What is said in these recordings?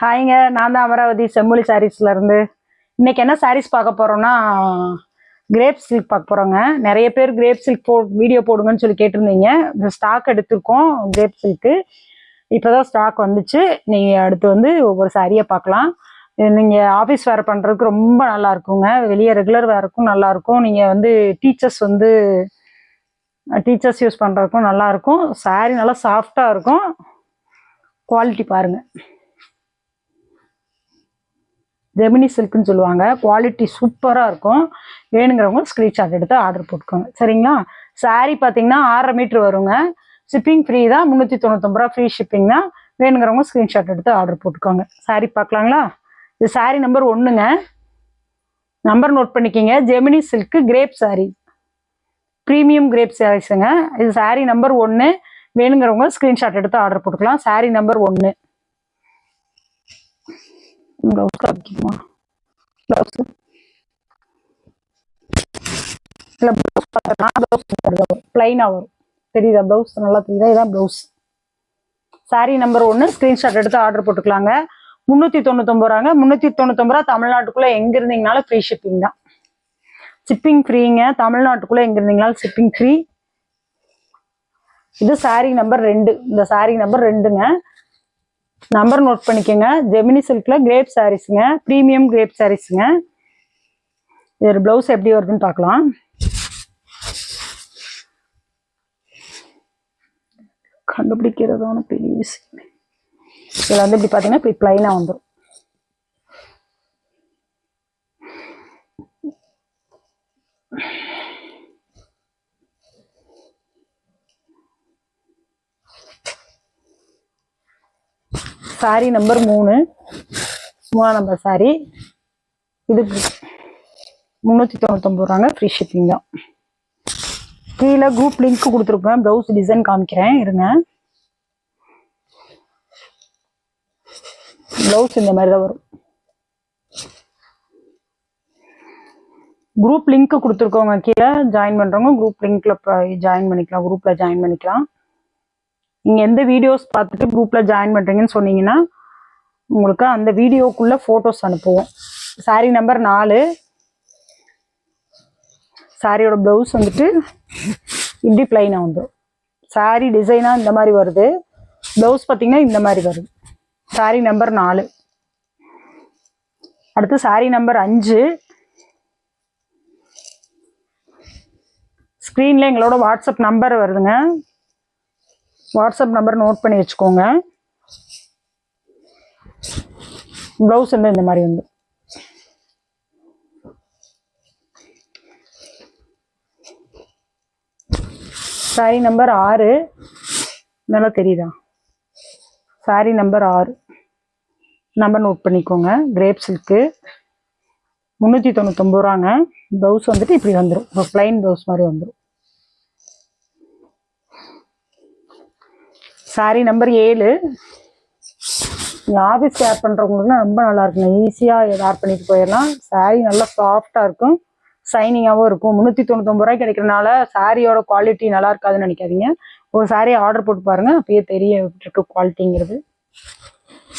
ஹாய்ங்க நான் தான் அமராவதி செம்மொழி சாரீஸ்லேருந்து இன்றைக்கி இன்னைக்கு என்ன சாரீஸ் பார்க்க போகிறோன்னா கிரேப் சில்க் பார்க்க போகிறோங்க நிறைய பேர் கிரேப் சில்க் போ வீடியோ போடுங்கன்னு சொல்லி கேட்டிருந்தீங்க. இந்த ஸ்டாக் எடுத்திருக்கோம் கிரேப் சில்க்கு இப்போ தான் ஸ்டாக் வந்துச்சு. நீங்கள் அடுத்து வந்து ஒவ்வொரு சாரியை பார்க்கலாம். நீங்கள் ஆஃபீஸ் வேறு பண்ணுறதுக்கு ரொம்ப நல்லா இருக்குங்க. வெளியே ரெகுலர் வேறுக்கும் நல்லாயிருக்கும் நீங்கள் வந்து டீச்சர்ஸ் வந்து டீச்சர்ஸ் யூஸ் பண்ணுறதுக்கும் நல்லாயிருக்கும் சாரீ நல்லா சாஃப்டாக இருக்கும். குவாலிட்டி பாருங்கள் ஜெமினி சில்க்னு சொல்லுவாங்க. குவாலிட்டி சூப்பராக இருக்கும். வேணுங்கிறவங்க ஸ்க்ரீன்ஷாட் எடுத்து ஆர்டர் போட்டுக்கோங்க. சரிங்களா? Saree பார்த்தீங்கன்னா ஆறரை மீட்ரு வருங்க. ஷிப்பிங் ஃப்ரீ தான். முந்நூற்றி தொண்ணூத்தொம்பது ரூபா ஃப்ரீ ஷிப்பிங் தான் வேணுங்கிறவங்க ஸ்க்ரீன்ஷாட் எடுத்து ஆர்டர் போட்டுக்கோங்க. Saree பார்க்கலாங்களா? இது saree நம்பர் ஒன்றுங்க நம்பர் நோட் பண்ணிக்கிங்க. Gemini silk crepe saree. Premium crepe சாரீஸுங்க இது saree நம்பர் ஒன்று வேணுங்கிறவங்க ஸ்க்ரீன்ஷாட் எடுத்து ஆர்டர் போட்டுக்கலாம். Saree நம்பர் ஒன்று ப்ளவுஸ் காமிக்குமா ப்ளவுஸு இல்லை ப்ளவுஸ் பார்த்தா ப்ளவுஸ் ப்ளைனாக வரும். தெரியுதா ப்ளவுஸ் நல்லா தெரியுதா? இதான் ப்ளவுஸ் saree நம்பர் ஒன்று ஸ்க்ரீன்ஷாட் எடுத்து ஆர்டர் போட்டுக்கலாங்க. முந்நூற்றி தொண்ணூத்தொம்பது ரூபாங்க. முந்நூற்றி தொண்ணூத்தொம்பது ரூபா தமிழ்நாட்டுக்குள்ளே எங்கே இருந்தீங்கனாலும் ஃப்ரீ ஷிப்பிங் தான். ஷிப்பிங் ஃப்ரீங்க தமிழ்நாட்டுக்குள்ளே எங்கே இருந்தீங்கனாலும் ஷிப்பிங் ஃப்ரீ இது சாரீ நம்பர் ரெண்டு. இந்த saree நம்பர் ரெண்டுங்க. நம்பர் நோட் பண்ணிக்கோங்க. ஜெமினி சில்கில் கிரேப் சாரீஸுங்க ப்ரீமியம் கிரேப் சாரீஸுங்க இது ப்ளவுஸ் எப்படி வருதுன்னு பார்க்கலாம். கண்டுபிடிக்கிறதான பெரிய விஷயம். இதில் வந்து இப்படி பார்த்தீங்கன்னா இப்படி ப்ளைனாக வந்துடும் சாரி நம்பர் மூணு. மூணாம் நம்பர் சாரி இதுக்கு முந்நூற்றி தொண்ணூத்தொம்பது ரூபாங்க. ஃப்ரீ ஷிப்பிங் தான். கீழே குரூப் லிங்க் கொடுத்துருப்பேன். ப்ளவுஸ் டிசைன் காமிக்கிறேன். இருங்க. ப்ளவுஸ் இந்த மாதிரி தான் வரும். குரூப் லிங்க் கொடுத்துருக்கோங்க கீழே ஜாயின் பண்ணுறவங்க குரூப் லிங்க்ல ஜாயின் பண்ணிக்கலாம். குரூப்பில் ஜாயின் பண்ணிக்கலாம். நீங்கள் எந்த வீடியோஸ் பார்த்துட்டு குரூப்பில் ஜாயின் பண்ணுறீங்கன்னு சொன்னீங்கன்னா உங்களுக்கு அந்த வீடியோக்குள்ளே ஃபோட்டோஸ் அனுப்புவோம். சாரி நம்பர் நாலு. சாரியோட ப்ளவுஸ் வந்துட்டு இப்படி பிளைனாக வந்துடும் சாரி டிசைனாக இந்த மாதிரி வருது. ப்ளவுஸ் பார்த்தீங்கன்னா இந்த மாதிரி வருது சாரி நம்பர் நாலு. அடுத்து சாரி நம்பர் அஞ்சு. ஸ்க்ரீனில் எங்களோட வாட்ஸ்அப் நம்பர் வருதுங்க. வாட்ஸ்அப் நம்பர் நோட் பண்ணி வச்சுக்கோங்க. ப்ளவுஸ் வந்து இந்த மாதிரி வந்து. சாரி நம்பர் ஆறு. நல்லா தெரியுதா? சாரி நம்பர் ஆறு. நம்பர் நோட் பண்ணிக்கோங்க. கிரேப் சில்க்கு முந்நூற்றி தொண்ணூத்தொம்பது ரூபாங்க. ப்ளவுஸ் வந்துட்டு இப்படி வந்துடும் இப்போ ப்ளைன் ப்ளவுஸ் மாதிரி வந்துடும் சாரி நம்பர் ஏழு. ஆஃபீஸ் வேர் பண்ணுறவங்களுக்குலாம் ரொம்ப நல்லா இருக்குங்க ஈஸியாக வேர் பண்ணிட்டு போயிடலாம். சாரீ நல்லா சாஃப்டாக இருக்கும். ஷைனிங்காகவும் இருக்கும். முந்நூற்றி தொண்ணூத்தொம்பது ரூபாய் கிடைக்கிறனால சாரியோட குவாலிட்டி நல்லா இருக்காதுன்னு நினைக்காதீங்க. ஒரு சாரி ஆர்டர் போட்டு பாருங்க. அப்பயே தெரிய இருக்கு குவாலிட்டிங்கிறது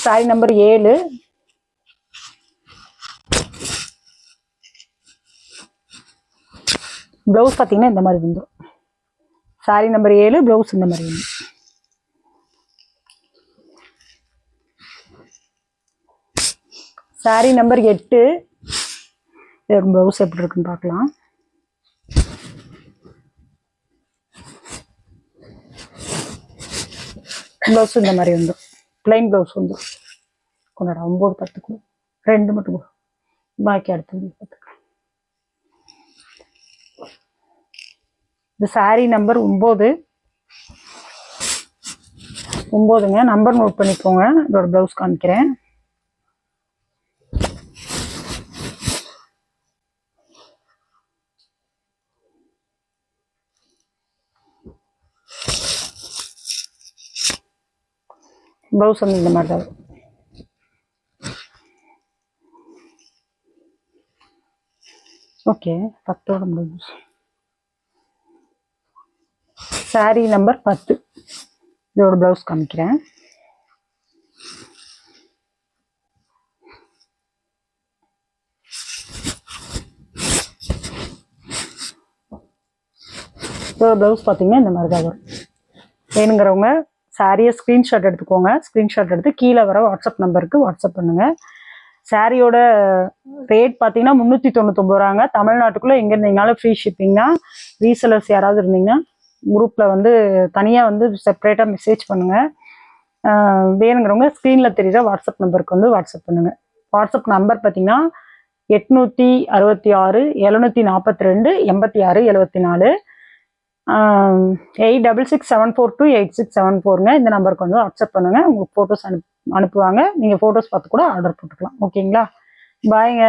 சாரி நம்பர் ஏழு. ப்ளவுஸ் பார்த்தீங்கன்னா இந்த மாதிரி வந்துடும். சாரி நம்பர் ஏழு ப்ளவுஸ் இந்த மாதிரி வந்துடும். சாரி நம்பர் எட்டு. இது ப்ளவுஸ் எப்படி இருக்குன்னு பார்க்கலாம். ப்ளவுஸ் இந்த மாதிரி வந்துடும் பிளைன் ப்ளவுஸ் வந்துடும் கொண்டாட ஒம்பது பத்துக்கு ரெண்டு மட்டும் பாக்கி அடுத்து பார்த்துக்கலாம். இது சாரி நம்பர் ஒம்பது ஒம்போதுங்க நம்பர் நோட் பண்ணிக்கோங்க. இதோட ப்ளவுஸ் காமிக்கிறேன். ப்ளவுஸ் வந்து இந்த மாதிரி தான். ஓகே பத்தோட முடிஞ்சு. சாரீ நம்பர் பத்து. இதோட ப்ளவுஸ் காமிக்கிறேன். இதோட ப்ளவுஸ் பார்த்தீங்கன்னா இந்த மாதிரி தான் வரும். வேணுங்கிறவங்க சாரியை ஸ்க்ரீன்ஷாட் எடுத்துக்கோங்க. ஸ்க்ரீன்ஷாட் எடுத்து கீழே வர வாட்ஸ்அப் நம்பருக்கு வாட்ஸ்அப் பண்ணுங்கள் சாரியோட ரேட் பார்த்தீங்கன்னா முந்நூற்றி தொண்ணூத்தொம்பது ரூபாங்க. தமிழ்நாட்டுக்குள்ளே எங்கே இருந்தீங்கனாலும் ஃப்ரீ ஷிப்பிங்னா ரீசெலர்ஸ் யாராவது இருந்தீங்கன்னா குரூப்பில் வந்து தனியாக வந்து செப்பரேட்டாக மெசேஜ் பண்ணுங்கள் வேணுங்கிறவங்க ஸ்க்ரீனில் தெரிகிற வாட்ஸ்அப் நம்பருக்கு வந்து வாட்ஸ்அப் பண்ணுங்கள் வாட்ஸ்அப் நம்பர் பார்த்தீங்கன்னா எட்நூற்றி அறுபத்தி ஆறு எழுநூற்றி நாற்பத்தி ரெண்டு எண்பத்தி ஆறு எழுபத்தி நாலு. Eight double six seven four two eight six seven ஃபோருங்க இந்த நம்பருக்கு வந்து வாட்ஸ்அப் பண்ணுங்கள் உங்களுக்கு ஃபோட்டோஸ் அனுப் அனுப்புவாங்க. நீங்கள் ஃபோட்டோஸ் பார்த்து கூட ஆர்டர் போட்டுக்கலாம். ஓகேங்களா பாய்ங்க